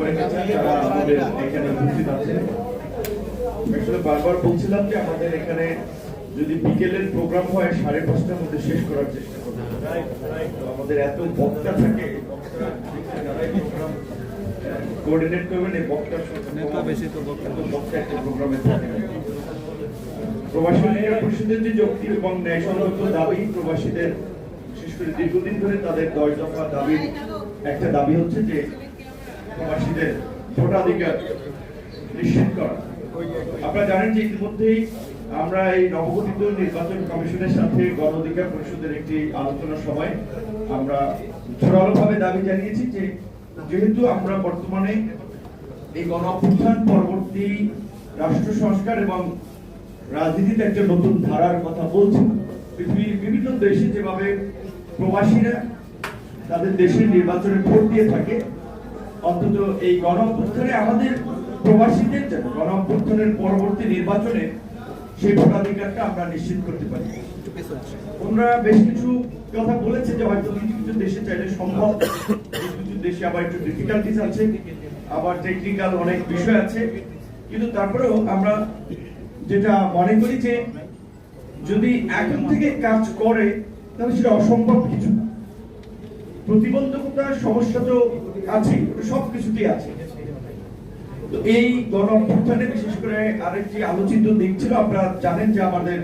করে গেছেন যারা আমাদের এখানে উপস্থিত আছেন আসলে বারবার বলছিলাম যে আমাদের এখানে যদি বিকেলের প্রোগ্রাম হয় সাড়ে পাঁচটার মধ্যে শেষ করার চেষ্টা করব আমাদের এত বক্তা থাকে কোঅর্ডিনেট করবেন এই বক্তা নেতা বেশি তো বক্তা বক্তা একটা প্রোগ্রামে থাকে। প্রবাসী অধিকার পরিষদের যে যৌক্তিক এবং ন্যায়সঙ্গত দাবি প্রবাসীদের বিশেষ করে দীর্ঘদিন ধরে তাদের দশ দফা দাবির একটা দাবি হচ্ছে যে প্রবাসীদের ভোটাধিকার নিশ্চিত করা। আপনারা জানেন যে ইতিমধ্যেই আমরা এই নবগঠিত নির্বাচন কমিশনের সাথে গণ অধিকার পরিষদের একটি আলোচনা সভায় আমরা জোরালোভাবে দাবি জানিয়েছি যে যেহেতু আমরা বর্তমানে এই গণ পরবর্তী রাষ্ট্র সংস্কার এবং রাজনীতিতে একটা নতুন ধারার কথা বলছি, পৃথিবীর বিভিন্ন দেশে যেভাবে প্রবাসীরা তাদের দেশের নির্বাচনে ভোট দিয়ে থাকে অন্তত এই গণ অভ্যুত্থানে আমাদের প্রবাসীদের যেন গণ অভ্যুত্থানের পরবর্তী নির্বাচনে সেই ভোটাধিকারটা আমরা নিশ্চিত করতে পারি। ওনারা বেশ কিছু কথা বলেছে যে হয়তো কিছু কিছু দেশে চাইলে সম্ভব, কিছু কিছু দেশে আবার একটু ডিফিকাল্টিস আছে, আবার টেকনিক্যাল অনেক বিষয় আছে। কিন্তু তারপরেও আমরা যেটা মনে করি যে যদি এখন থেকে কাজ করে, তাহলে সেটা অসম্ভব কিছু না। প্রতিবন্ধকতার সমস্যা তো আছে সব কিছুতেই আছে। এই বিশেষ করে আরেকটি আলোচিত দিক ছিল, আপনারা জানেন যে আমাদের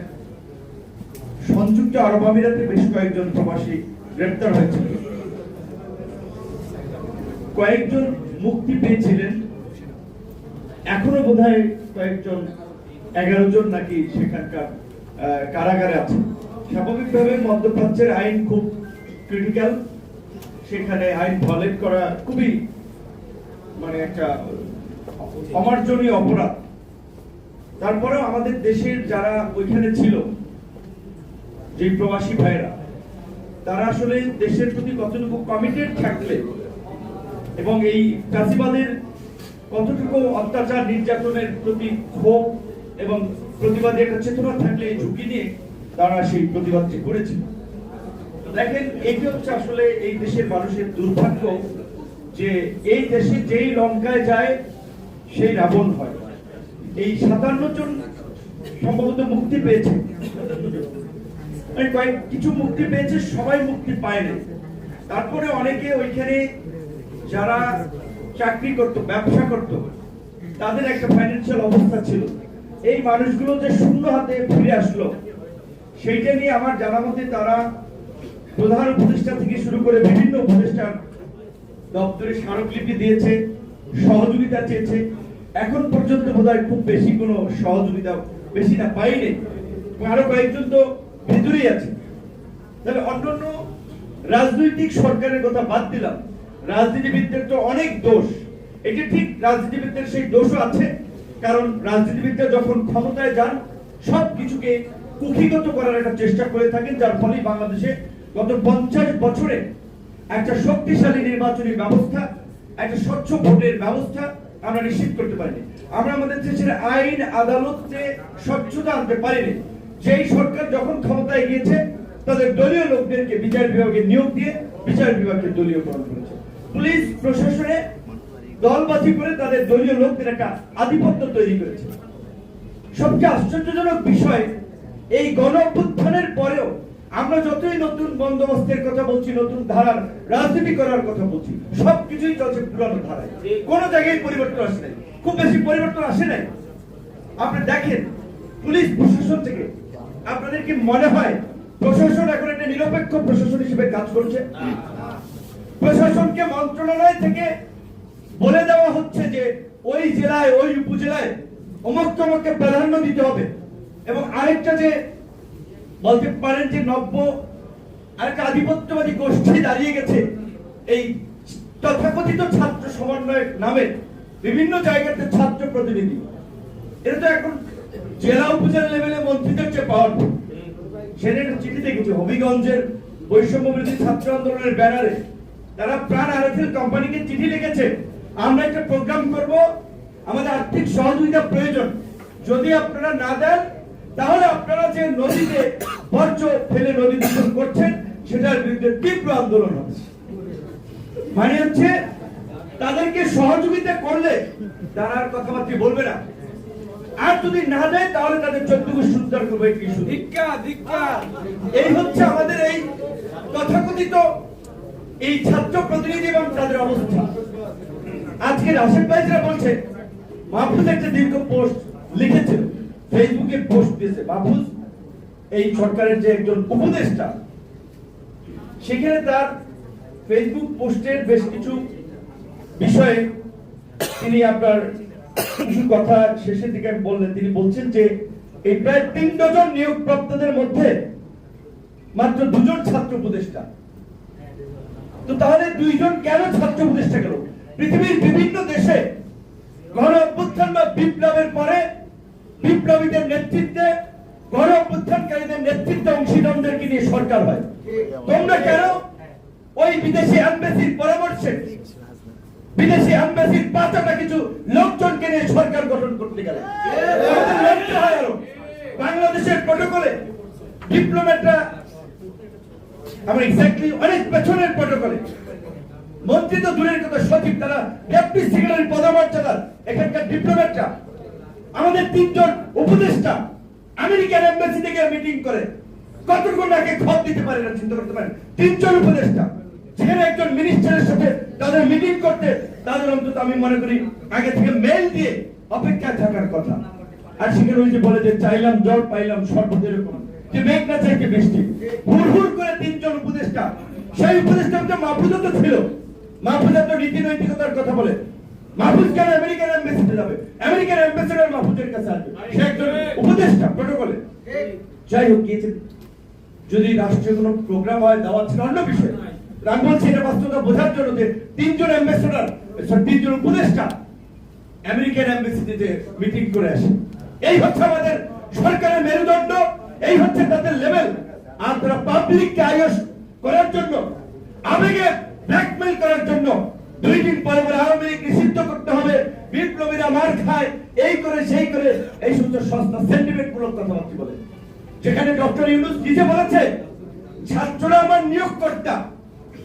সংযুক্ত আরব আমিরাতে বেশ কয়েকজন প্রবাসী গ্রেপ্তার হয়েছিল কয়েকজন মুক্তি পেয়েছিলেন, এখনও বোধহয় কয়েকজন, এগারো জন নাকি সেখানকার কারাগারে আছে স্বাভাবিকভাবে মধ্যপ্রাচ্যের আইন খুব ক্রিটিক্যাল সেখানে আইন ভায়োলেট করা খুবই মানে একটা অমার্জনীয় অপরাধ। তারপরেও আমাদের দেশের যারা ওইখানে ছিল যে প্রবাসী ভাইরা তারা আসলে দেশের প্রতি কতটুকু কমিটেড থাকলে এবং এই চাষিবাদের কতটুকু অত্যাচার নির্যাতনের প্রতি ক্ষোভ এবং প্রতিবাদী একটা চেতনা থাকলে এই ঝুঁকি নিয়ে তারা সেই প্রতিবাদটি করেছিল। দেখেন এটি হচ্ছে আসলে এই দেশের মানুষের দুর্ভাগ্য যে এই দেশে যেই লঙ্কায় যায়, সেই রাবণ হয়। এই সাতান্ন জন সম্ভবত মুক্তি পেয়েছে। কয়েক, কিছু মুক্তি পেয়েছে, সবাই মুক্তি পায়নি। তারপরে অনেকে ওইখানে যারা চাকরি করত, ব্যবসা করত, তাদের একটা ফাইন্যান্সিয়াল অবস্থা ছিল। এই মানুষগুলো যে শূন্য হাতে ফিরে আসলো, সেইটা নিয়ে আমার জানা মতে তারা প্রধান উপদেষ্টা থেকে শুরু করে বিভিন্ন উপদেষ্টার দপ্তরে স্মারকলিপি দিয়েছে, সহযোগিতা চেয়েছে। এখন পর্যন্ত বোধহয় খুব বেশি কোনো সহযোগিতা বেশি না, পাইনি। আরও কয়েকজন তো ভেতরেই আছে। তাহলে অন্যান্য রাজনৈতিক সরকারের কথা বাদ দিলাম। রাজনীতিবিদদের তো অনেক দোষ। এটি ঠিক রাজনীতিবিদদের সেই দোষও আছে, কারণ রাজনীতিবিদরা যখন ক্ষমতায় যান সব কিছুকে কুক্ষিগত করার একটা চেষ্টা করে থাকেন, যার ফলে বাংলাদেশে গত পঞ্চাশ বছরে একটা শক্তিশালী নির্বাচনী ব্যবস্থা, একটা স্বচ্ছ ভোটের ব্যবস্থা আমরা নিশ্চিত করতে পারিনি। আমরা আমাদের দেশের আইন, আদালতে স্বচ্ছতা আনতে পারিনি, যেই সরকার যখন ক্ষমতায় গিয়েছে, তাদের দলীয় লোকদেরকে বিচার বিভাগে নিয়োগ দিয়ে বিচার বিভাগকে দলীয়করণ করেছে। পুলিশ প্রশাসনে দলবাজি করে তাদের দলীয় লোকদের একটা আধিপত্য তৈরি করেছে। সবচেয়ে আশ্চর্যজনক বিষয়, এই গণ পরেও আমরা যতই নতুন বন্দোবস্তের কথা বলছি, নতুন ধারার রাজনীতি করার কথা বলছি, সবকিছুই চলছে পুরানো ধারায়। কোন জায়গায় পরিবর্তন আসে নাই। খুব বেশি পরিবর্তন আসে নাই। আপনি দেখেন, পুলিশ প্রশাসন থেকে আপনাদের কি মনে হয় প্রশাসন এখন একটা নিরপেক্ষ প্রশাসন হিসেবে কাজ করছে? প্রশাসনকে মন্ত্রণালয় থেকে বলে দেওয়া হচ্ছে যে ওই জেলায়, ওই উপজেলায় অমুক তমককে প্রাধান্য দিতে হবে। এবং আরেকটা যে বলতে পারেন যে নব্য আরেকটা আধিপত্যবাদী গোষ্ঠী দাঁড়িয়ে গেছে এই তথাকথিত ছাত্র সমন্বয়ের নামে বিভিন্ন জায়গাতে ছাত্র প্রতিনিধি। এটা তো এখন জেলা উপজেলা লেভেলে মন্ত্রীদের চেয়ে পাওয়ারফুল সেটা একটা চিঠি দেখেছি, হবিগঞ্জের বৈষম্য বিরোধী ছাত্র আন্দোলনের ব্যানারে। তারা প্রাণ আরএফএল কোম্পানিকে চিঠি লিখেছে, আমরা একটা প্রোগ্রাম করব, আমাদের আর্থিক সহযোগিতা প্রয়োজন। যদি আপনারা না দেন তাহলে আপনারা যে নদীতে বর্জ্য ফেলে নদী দূষণ করছেন সেটার বিরুদ্ধে তীব্র আন্দোলন হবে। মানে হচ্ছে তাদেরকে সহযোগিতা করলে তারা আর কথাবার্তা বলবে না। আর যদি না দেয় তাহলে তাদের চোদ্দ গোষ্ঠী উদ্ধার করবে কি এই হচ্ছে আমাদের এই তথাকথিত এই ছাত্র প্রতিনিধি এবং তাদের অবস্থা। আজকে রাশেদ ভাইরা বলছে মাহফুজ একটা দীর্ঘ পোস্ট লিখেছিল ফেসবুকে পোস্ট দিয়েছে মাহফুজ এই সরকারের যে একজন উপদেষ্টা, সেখানে তার ফেসবুক পোস্টের বেশ কিছু বিষয়ে তিনি আপনার কিছু কথা শেষের দিকে বললেন। তিনি বলছেন যে, এই প্রায় তিন ডজন নিয়োগপ্রাপ্তদের মধ্যে মাত্র দুজন ছাত্র উপদেষ্টা। তো তাহলে দুইজন কেন ছাত্র উপদেষ্টা গেল? পৃথিবীর বিভিন্ন দেশে গণ অভ্যুত্থান বা বিপ্লবের পরে বিপ্লবীদের নেতৃত্বে গণ অভ্যুত্থানকারীদের নেতৃত্বে অংশীদারদেরকে নিয়ে সরকার হয় তোমরা কেন ওই বিদেশি অ্যাম্বাসির পরামর্শে বিদেশি অ্যাম্বাসির পাঁচটা কিছু লোকজনকে নিয়ে সরকার গঠন করতে গেলে। বাংলাদেশের প্রটোকলে ডিপ্লোম্যাটরা আমরা এক্স্যাক্টলি অনেক পেছনের প্রটোকলে, মন্ত্রী তো দূরের কথা, সচিব, তারা ডেপুটি সেক্রেটারি পদমর্যাদার এখানকার ডিপ্লোম্যাটরা আমাদের তিনজন উপদেষ্টা আমেরিকান এম্বাসি থেকে মিটিং করে। কতটুকু নাকে খত দিতে পারে না, চিন্তা করতে তিনজন উপদেষ্টা, সেখানে একজন মিনিস্টারের সাথে তাদের মিটিং করতে, তাদের অন্তত আমি মনে করি আগে থেকে মেল দিয়ে অপেক্ষায় থাকার কথা। আর সেখানে ওই যে বলে যে, চাইলাম জল, পাইলাম শরবত, এরকম। যে মেঘ না বৃষ্টি। হুড় হুড় করে তিনজন উপদেষ্টা, সেই উপদেষ্টা তো মাহফুজও তো ছিল। মাহফুজা তো নীতি নৈতিকতার কথা বলে। মাহফুজ কেন আমেরিকান এম্বাসিতে যাবে আমেরিকান অ্যাম্বাসেডর মাহফুজের কাছে আসবে। সে একজন উপদেষ্টা প্রটোকলে যাই হোক গিয়েছে যদি রাষ্ট্রীয় কোনো প্রোগ্রাম হয় দাওয়াত ছিল অন্য বিষয়। আমি বলছি, এটা বাস্তবতা বোঝার জন্য যে তিনজন অ্যাম্বাসেডর তিনজন উপদেষ্টা আমেরিকান এম্বাসিতে যে মিটিং করে আসে। এই হচ্ছে আমাদের সরকারের মেরুদণ্ড, এই হচ্ছে তাদের লেভেল আর তারা পাবলিককে আয়স করার জন্য, আবেগে ব্ল্যাকমেল করার জন্য দুই দিন পরে পরে আওয়ামী লীগ নিষিদ্ধ করতে হবে। বিপ্লবীরা মার খায় এই করে সেই করে। এই সমস্ত সস্তা সেন্টিমেন্ট মূলক কথাবার্তা বলে। যেখানে ডক্টর ইউনুস নিজে বলেছে ছাত্ররা আমার নিয়োগকর্তা।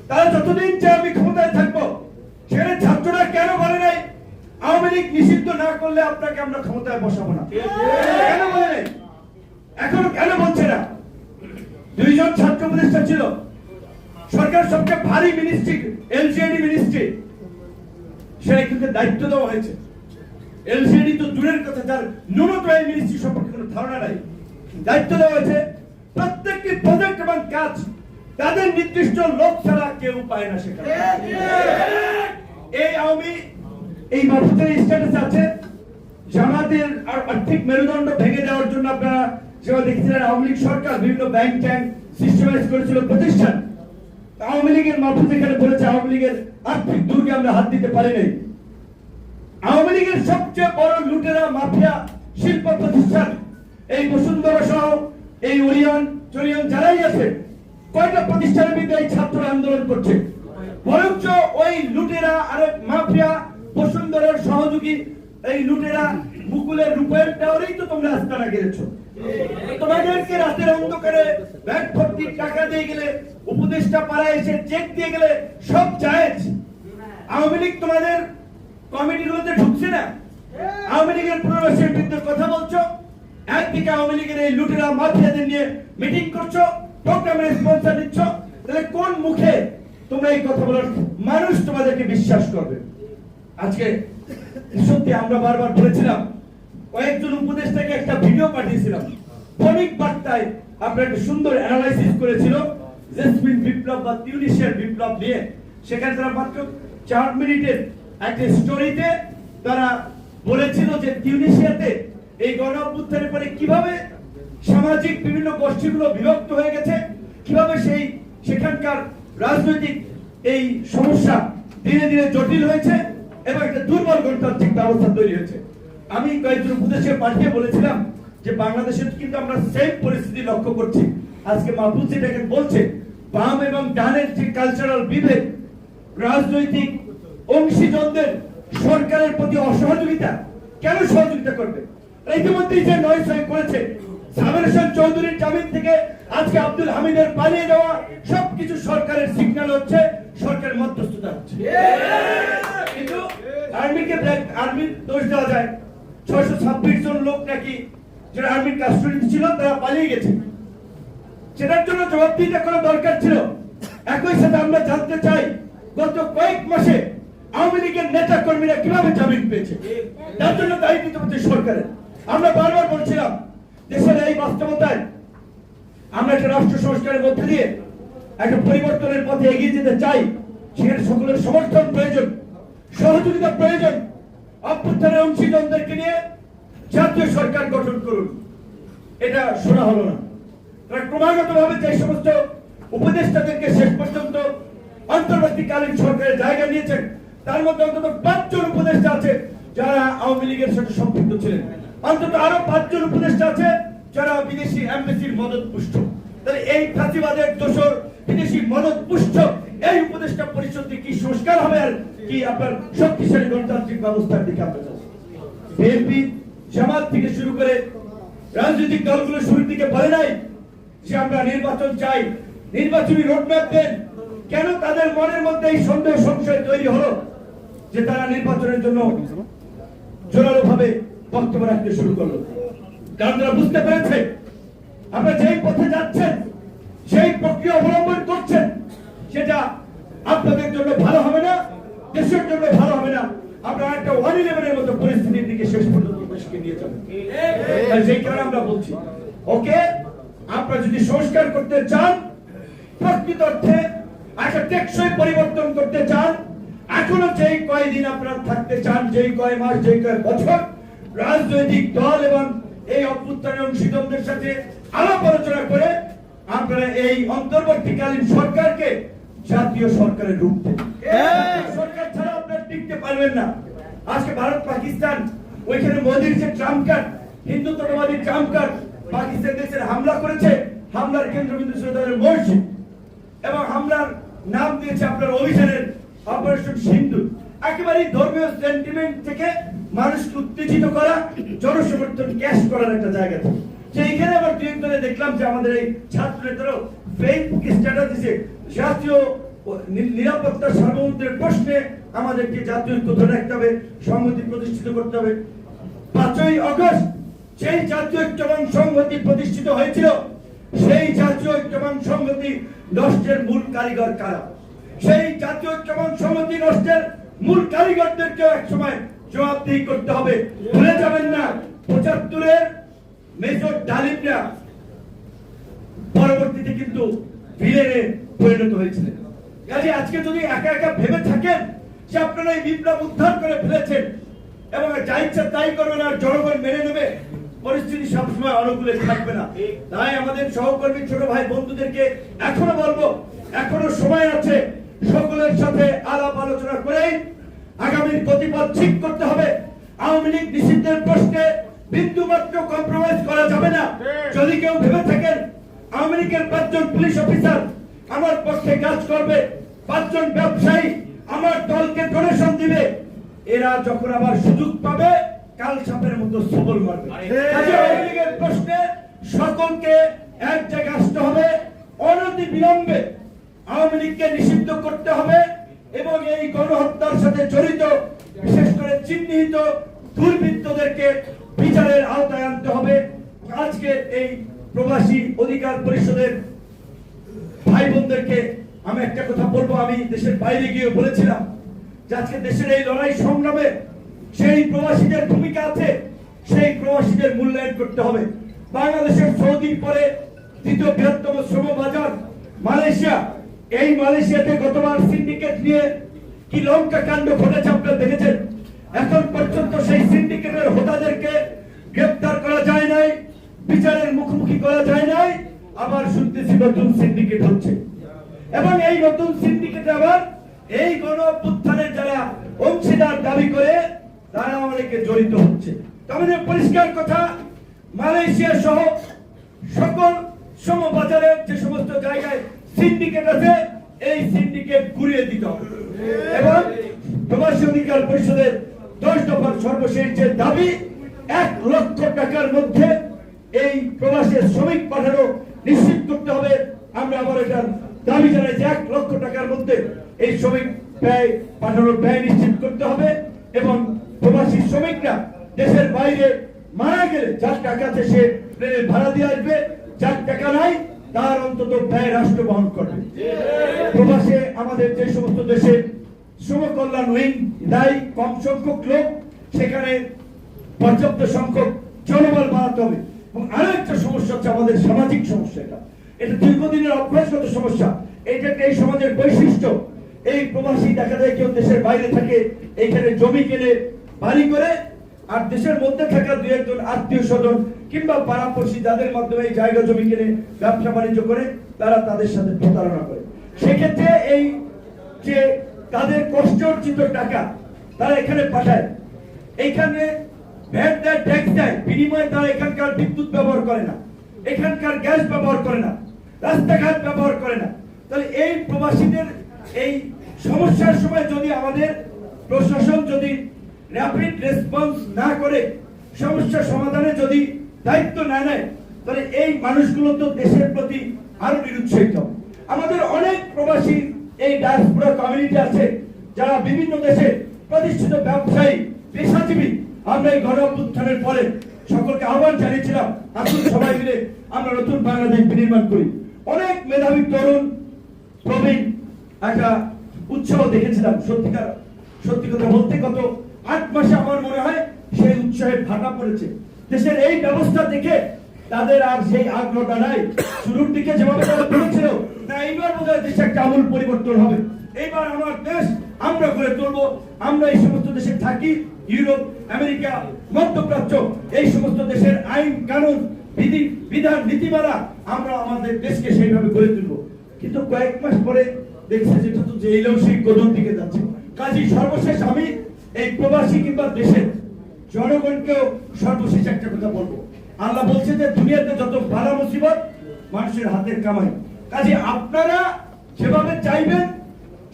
তারা যতদিন যে আমি ক্ষমতায় থাকব। সেখানে ছাত্ররা কেন বলে নাই? আওয়ামী লীগ নিষিদ্ধ না করলে আপনাকে আমরা ক্ষমতায় বসাবো না। কেন বলে নাই? এখনও কেন বলছে না? দুইজন ছাত্র উপদেষ্টা ছিল। সরকার সবচেয়ে ভারী মিনিস্ট্রি মিনিস্ট্রি সেটা কিন্তু দায়িত্ব দেওয়া হয়েছে। এলসিআইডি তো দূরের কথা যার ন্যূনতম সম্পর্কে কোনো ধারণা নাই। দায়িত্ব দেওয়া হয়েছে, প্রত্যেকটি প্রজেক্ট এবং কাজ তাদের নির্দিষ্ট লোক ছাড়া কেউ পায় না সেখানে। এই আওয়ামী, এই মাহফুজের স্ট্যাটাস আছে। জামাতের আর আর্থিক মেরুদণ্ড ভেঙে দেওয়ার জন্য আপনারা যেমন দেখছিলেন, আওয়ামী লীগ সরকার বিভিন্ন ব্যাংক ট্যাঙ্ক সিস্টেমাইজ করেছিল প্রতিষ্ঠান। আওয়ামী লীগের মাহফুজ এখানে বলেছে, আওয়ামী লীগের আর্থিক দুর্গে আমরা হাত দিতে পারি নাই। আওয়ামী লীগের সবচেয়ে বড় লুটেরা মাফিয়া, শিল্প প্রতিষ্ঠান, এই বসুন্ধরা সহ, এই ওরিয়ন চরিয়ন যারাই আছে, কয়টা প্রতিষ্ঠানের বিরুদ্ধে এই ছাত্র আন্দোলন করছে? বরঞ্চ ওই লুটেরা আর মাফিয়া, বসুন্ধরার সহযোগী, এই লুটেরা মুকুলের রূপের টাওয়ারেই তো তোমরা আস্তানা গেড়েছো তোমাদেরকে রাতের অন্ধকারে ব্যাগ ভর্তি টাকা দিয়ে গেলে, উপদেষ্টা পাড়ায় এসে চেক দিয়ে গেলে সব জায়েজ। আওয়ামী লীগ তোমাদের কমিটিগুলোতে ঢুকছে না? আওয়ামী লীগের পুনর্বাসের বিরুদ্ধে কথা বলছো? একদিকে আওয়ামী লীগের এই লুটেরা মাফিয়াদের নিয়ে মিটিং করছ প্রোগ্রামের স্পন্সর দিচ্ছ তাহলে কোন মুখে তোমরা এই কথা বলার মানুষ তোমাদেরকে বিশ্বাস করবে? আজকে সত্যি আমরা বারবার বলেছিলাম কয়েকজন উপদেষ্টাকে একটা ভিডিও পাঠিয়েছিলাম। বণিক বার্তায় আপনার একটা সুন্দর অ্যানালাইসিস করেছিল, জেসমিন বিপ্লব বা তিউনিশিয়ার বিপ্লব নিয়ে। সেখানে তারা মাত্র চার মিনিটের একটা স্টোরিতে তারা বলেছিল যে তিউনিশিয়াতে এই গণ অভ্যুত্থানের পরে কীভাবে সামাজিক বিভিন্ন গোষ্ঠীগুলো বিভক্ত হয়ে গেছে, কীভাবে সেই সেখানকার রাজনৈতিক এই সমস্যা ধীরে ধীরে জটিল হয়েছে এবং একটা দুর্বল গণতান্ত্রিক ব্যবস্থা তৈরি হয়েছে। আমি কয়েকজন উপদেশে পাঠিয়ে বলেছিলাম যে বাংলাদেশে কিন্তু আমরা সেম পরিস্থিতি লক্ষ্য করছি। আজকে মাহফুজ যেটাকে বলছে বাম এবং ডানের যে কালচারাল বিভেদ রাজনৈতিক অংশীজনদের সরকারের প্রতি অসহযোগিতা কেন সহযোগিতা করবে? ইতিমধ্যেই যে নয় সই করেছে সাবের হোসেন চৌধুরীর জামিন থেকে আজকে আব্দুল হামিদের পালিয়ে যাওয়া সবকিছু সরকারের সিগন্যাল হচ্ছে সরকারের মধ্যস্থতা হচ্ছে। কিন্তু আর্মিকে আর্মির দোষ দেওয়া যায়। ছয়শো ছাব্বিশ জন লোক নাকি যারা আর্মির কাস্টডিতে ছিল, তারা পালিয়ে গেছে। সেটার জন্য জবাবদিহিতা করা দরকার ছিল? একই সাথে আমরা জানতে চাই, গত কয়েক মাসে আওয়ামী লীগের নেতা কর্মীরা কীভাবে জামিন পেয়েছে? তার জন্য দায়ী দিতে হচ্ছে সরকারের। আমরা বারবার বলছিলাম, দেশের এই বাস্তবতায় আমরা একটা রাষ্ট্র সংস্কারের মধ্যে দিয়ে একটা পরিবর্তনের পথে এগিয়ে যেতে চাই। সেখানে সকলের সমর্থন প্রয়োজন, সহযোগিতা প্রয়োজন অভ্যুত্থানের অংশীজনদেরকে নিয়ে জাতীয় সরকার গঠন করুন। এটা শোনা হলো না। তারা ক্রমাগত ভাবে যে সমস্ত উপদেষ্টাদেরকে শেষ পর্যন্ত অন্তর্বর্তীকালীন সরকারের জায়গা নিয়েছেন, তার মধ্যে অন্তত পাঁচজন উপদেষ্টা আছে যারা আওয়ামী লীগের সাথে সম্পৃক্ত ছিলেন। অন্তত আরও পাঁচজন উপদেষ্টা আছে যারা বিদেশি এমবেসির মদত পুষ্ট তাহলে এই ফাঁসিবাদের দোষর বিদেশি মদত পুষ্ট এই উপদেষ্টা পরিষদ কি সংস্কার হবে আর কি আপনার শক্তিশালী গণতান্ত্রিক ব্যবস্থার দিকে যাচ্ছি বিএনপি জামাত থেকে শুরু করে রাজনৈতিক দলগুলো শুরুর দিকে বলে নাই যে আমরা নির্বাচন চাই। নির্বাচনী রোডম্যাপ দেন। কেন তাদের মনের মধ্যে এই সন্দেহ সংশয় তৈরি হলো যে তারা নির্বাচনের জন্য জোরালো ভাবে বক্তব্য রাখতে শুরু করল? কারণ তারা বুঝতে পেরেছে? আমরা যেই পথে যাচ্ছেন, সেই প্রক্রিয়া অবলম্বন করছেন সেটা আপনাদের জন্য ভালো হবে না, দেশের জন্য ভালো হবে না। আপনারা একটা ওয়ান ইলেভেনের মতো পরিস্থিতির দিকে শেষ পর্যন্ত দেশকে নিয়ে যাবেন। সেই কারণে আমরা বলছি, ওকে, আপনারা যদি সংস্কার করতে চান, প্রকৃত অর্থে একটা টেকসই পরিবর্তন করতে চান, এখনও যেই কয়দিন আপনারা থাকতে চান, যেই কয় মাস, যেই কয় বছর, রাজনৈতিক দল এবং এই অভ্যুত্থানের অংশীদারদের সাথে আলাপ আলোচনা করে আপনারা এই অন্তর্বর্তীকালীন সরকারকে জাতীয় সরকারের রূপ সরকার ছাড়া আপনারা টিকতে পারবেন না। আজকে ভারত পাকিস্তান ওইখানে মোদির যে ট্রাম্প কার্ড হিন্দুত্ববাদী ট্রাম্প কার্ড পাকিস্তান দেশের হামলা করেছে হামলার কেন্দ্রবিন্দু ছিল তাদের মসজিদ। এবং হামলার নাম দিয়েছে আপনার অভিযানের অপারেশন সিন্ধু। একেবারে ধর্মীয় সেন্টিমেন্ট থেকে মানুষকে উত্তেজিত করা জনসমর্থন ক্যাশ করার একটা জায়গা থেকে। সেইখানে আবার দুই একজনে দেখলাম যে আমাদের এই ছাত্র নেতারাও ফেসবুক স্ট্যাটাস দিছে জাতীয় নিরাপত্তা সার্বভৌমত্বের প্রশ্নে আমাদেরকে জাতীয় ঐক্য রাখতে হবে, সংহতি প্রতিষ্ঠিত করতে হবে। পাঁচই অগস্ট সেই জাতীয় ঐক্যবান সংহতি প্রতিষ্ঠিত হয়েছিল, সেই জাতীয় ঐক্যবান সংহতি নষ্টের মূল কারিগর কারা? সেই জাতীয় ঐক্যবান সংহতি নষ্টের মূল কারিগরদেরকেও এক সময় জবাবদিহি করতে হবে। ভুলে যাবেন না, পঁচাত্তরের মেজর ডালিমরা। পরবর্তীতে কিন্তু ভিলেনে পরিণত হয়েছিলেন। কাজে আজকে যদি একা একা ভেবে থাকেন যে আপনারা এই বিপ্লব উদ্ধার করে ফেলেছেন এবং যা ইচ্ছা তাই করবেন আর জনগণ মেনে নেবে পরিস্থিতি সবসময় অনুকূলে থাকবে না। তাই আমাদের সহকর্মী ছোট ভাই বন্ধুদেরকে এখনও বলব এখনও সময় আছে সকলের সাথে আলাপ আলোচনা করেই আগামীর গতিপথ ঠিক করতে হবে। আওয়ামী লীগ নিষিদ্ধের প্রশ্নে বিন্দু মাত্র কম্প্রোমাইজ করা যাবে না। যদি কেউ ভেবে থাকেন আওয়ামী লীগের পাঁচজন পুলিশ অফিসার আমার পক্ষে কাজ করবে পাঁচজন ব্যবসায়ী আমার দলকে ডোনেশন দিবে। এরা যখন আবার সুযোগ পাবে কাল সাপের মতো সবল মারবে। প্রশ্নে সকলকে এক জায়গায় আসতে হবে অনতি বিলম্বে আওয়ামী লীগকে নিষিদ্ধ করতে হবে এবং এই গণহত্যার সাথে জড়িত বিশেষ করে চিহ্নিত দুর্বৃত্তদেরকে বিচারের আওতায় আনতে হবে। আজকে এই প্রবাসী অধিকার পরিষদের ভাই বোনদেরকে আমি একটা কথা বলব, আমি দেশের বাইরে গিয়ে বলেছিলাম যে আজকে দেশের এই লড়াই সংগ্রামে সেই প্রবাসীদের ভূমিকা আছে, সেই প্রবাসীদের মূল্যায়ন করতে হবে। বাংলাদেশের সৌদির পরে দ্বিতীয় বৃহত্তম শ্রম বাজার মালয়েশিয়া। এই মালয়েশিয়াতে গতবার সিন্ডিকেট নিয়ে কি লঙ্কা কাণ্ড ঘটেছে আপনারা দেখেছেন? এখন পর্যন্ত সেই সিন্ডিকেটের হোতাদেরকে গ্রেপ্তার করা যায় নাই, বিচারের মুখোমুখি করা যায় নাই। আবার শুনতেছি নতুন সিন্ডিকেট হচ্ছে। এবং এই নতুন সিন্ডিকেট আবার এই গণ অভ্যুত্থানের যারা অংশীদার দাবি করে, তারা অনেকে জড়িত হচ্ছে। তো আমাদের পরিষ্কার কথা, মালয়েশিয়া সহ সকল সমবাজারের যে সমস্ত জায়গায় সিন্ডিকেট আছে, এই সিন্ডিকেট ঘুরিয়ে দিতে হবে। এবং প্রবাসী অধিকার পরিষদের দশ দফার সর্বশেষ যে দাবি, এক লক্ষ টাকার মধ্যে এই প্রবাসের শ্রমিক পাঠানো নিশ্চিত করতে হবে আমরা আবার এটার দাবি জানাই যে এক লক্ষ টাকার মধ্যে এই শ্রমিক ব্যয় পাঠানোর ব্যয় নিশ্চিত করতে হবে এবং প্রবাসী শ্রমিকরা দেশের বাইরে মারা গেলে যার টাকা আছে সে প্লেনের ভাড়া দিয়ে আসবে, যার টাকা নাই, তার অন্তত ব্যয় রাষ্ট্র বহন করবে। প্রবাসে আমাদের যে সমস্ত দেশে শ্রম কল্যাণ উইং দায়ী কম সংখ্যক লোক, সেখানে পর্যাপ্ত সংখ্যক জনবল বাড়াতে হবে। এবং আরও একটা সমস্যা হচ্ছে আমাদের সামাজিক সমস্যা এটা। এটা দীর্ঘদিনের অভ্যাসগত সমস্যা। এটা এই সমাজের বৈশিষ্ট্য। এই প্রবাসী দেখা যায় কেউ দেশের বাইরে থাকে, এইখানে জমি কিনে, বাড়ি করে, আর দেশের মধ্যে থাকা দু একজন আত্মীয় স্বজন কিংবা পাড়াপড়শি যাদের মাধ্যমে এই জায়গা জমি কিনে, ব্যবসা বাণিজ্য করে, তারা তাদের সাথে প্রতারণা করে। সেক্ষেত্রে এই যে তাদের কষ্ট অর্জিত টাকা তারা এখানে পাঠায়। এইখানে ভ্যাট দেয় ট্যাক্স দেয় বিনিময়ে তারা এখানকার বিদ্যুৎ ব্যবহার করে না, এখানকার গ্যাস ব্যবহার করে না, রাস্তাঘাট ব্যবহার করে না। তাহলে এই প্রবাসীদের এই সমস্যার সময় যদি আমাদের প্রশাসন যদি র্যাপিড রেসপন্স না করে, সমস্যা সমাধানে যদি দায়িত্ব না নেয়, তাহলে এই মানুষগুলো তো দেশের প্রতি আরও নিরুৎসাহিত। আমাদের অনেক প্রবাসী এই ডায়াসপোরা কমিউনিটি আছে, যারা বিভিন্ন দেশে প্রতিষ্ঠিত ব্যবসায়ী, পেশাজীবী আমরা এই গণ অভ্যুত্থানের পরে সকলকে আহ্বান জানিয়েছিলাম, আসুন সবাই মিলে আমরা নতুন বাংলাদেশ বিনির্মাণ করি। অনেক মেধাবী তরুণ, প্রবীণ একটা উৎসাহ দেখেছিলাম, সত্যিকার, সত্যি কথা বলতে গত আট মাসে আমার মনে হয় সেই উৎসাহের ভাটা পড়েছে। দেশের এই ব্যবস্থা দেখে তাদের আর সেই আগ্রহটা নাই। শুরুর দিকে যেভাবে তারা করেছিল না এইবার বোধ হয় দেশে একটা আমূল পরিবর্তন হবে। এইবার আমার দেশ আমরা করে তুলবো, আমরা এই সমস্ত দেশে থাকি ইউরোপ, আমেরিকা, মধ্যপ্রাচ্য, এই সমস্ত দেশের আইন, কানুন, বিধি, বিধান, নীতিমালা আমরা আমাদের দেশকে সেইভাবে গড়ে তুলবো। কিন্তু কয়েক মাস পরে দেখছে যেটা তো জেলেও সেই কদম দিকে যাচ্ছে। কাজী সর্বশেষ আমি এই প্রবাসী কিংবা দেশের জনগণকেও সর্বশেষ একটা কথা বলব। আল্লাহ বলছে যে দুনিয়াতে যত ভালো মুসিবত, মানুষের হাতের কামাই। কাজে আপনারা যেভাবে চাইবেন,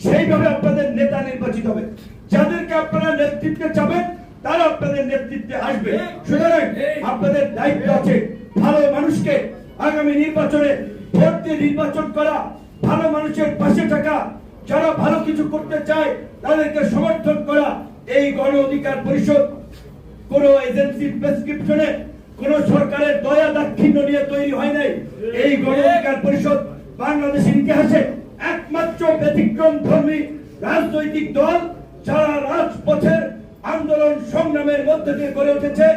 সেইভাবে আপনাদের নেতা নির্বাচিত হবে। যাদেরকে আপনারা নেতৃত্বে চাবেন তারা আপনাদের নেতৃত্বে আসবে। সুতরাং আপনাদের দায়িত্ব আছে ভালো মানুষকে আগামী নির্বাচনে ভোট দিয়ে নির্বাচন করা ভালো মানুষের পাশে থাকা যারা ভালো কিছু করতে চায় তাদেরকে সমর্থন করা এই গণ অধিকার পরিষদ কোন এজেন্সির প্রেসক্রিপশনে কোন সরকারের দয়া দাক্ষিণ্য নিয়ে তৈরি হয় নাই। এই গণ অধিকার পরিষদ বাংলাদেশের ইতিহাসে একমাত্র ব্যতিক্রম ধর্মী রাজনৈতিক দল যারা রাজপথের আন্দোলন সংগ্রামের মধ্যে দিয়ে গড়ে উঠেছে,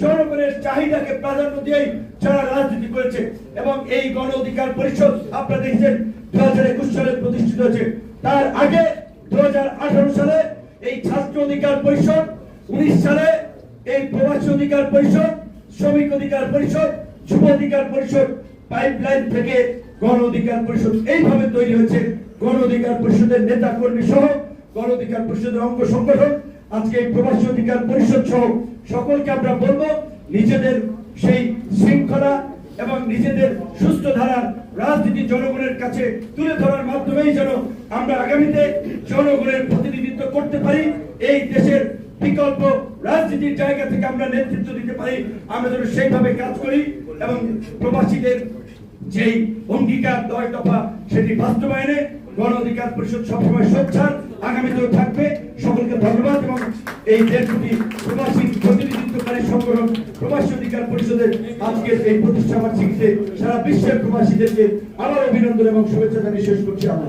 জনগণের চাহিদাকে প্রাধান্য দিয়েই যারা রাজনীতি করেছে এবং এই গণ অধিকার পরিষদ আপনারা দেখছেন দু হাজার একুশ সালে প্রতিষ্ঠিত হয়েছে। তার আগে দু হাজার আঠারো সালে এই ছাত্র অধিকার পরিষদ, উনিশ সালে এই প্রবাসী অধিকার পরিষদ, শ্রমিক অধিকার পরিষদ, যুব অধিকার পরিষদ পাইপলাইন থেকে গণ অধিকার পরিষদ এইভাবে তৈরি হয়েছে। গণ অধিকার পরিষদের নেতা কর্মী সহ গণ অধিকার পরিষদের অঙ্গ সংগঠন, আজকে এই প্রবাসী অধিকার পরিষদ সহ সকলকে আমরা বলব, নিজেদের সেই শৃঙ্খলা এবং নিজেদের সুস্থ ধারার রাজনীতি জনগণের কাছে তুলে ধরার মাধ্যমেই যেন আমরা আগামীতে জনগণের প্রতিনিধিত্ব করতে পারি। এই দেশের বিকল্প রাজনীতির জায়গা থেকে আমরা নেতৃত্ব দিতে পারি। আমরা যেন সেইভাবে কাজ করি এবং প্রবাসীদের যেই অঙ্গীকার দয় দফা সেটি বাস্তবায়নে গণ অধিকার পরিষদ সবসময় সোচ্ছার আগামীতেও থাকবে। সকলকে ধন্যবাদ এবং এই দেশগুলি প্রবাসী প্রতিনিধিত্বকারী সংগঠন প্রবাসী অধিকার পরিষদের আজকের এই প্রতিষ্ঠা বার্ষিকীতে সারা বিশ্বের প্রবাসীদেরকে আবার অভিনন্দন এবং শুভেচ্ছা জানিয়ে শেষ করছি আমরা।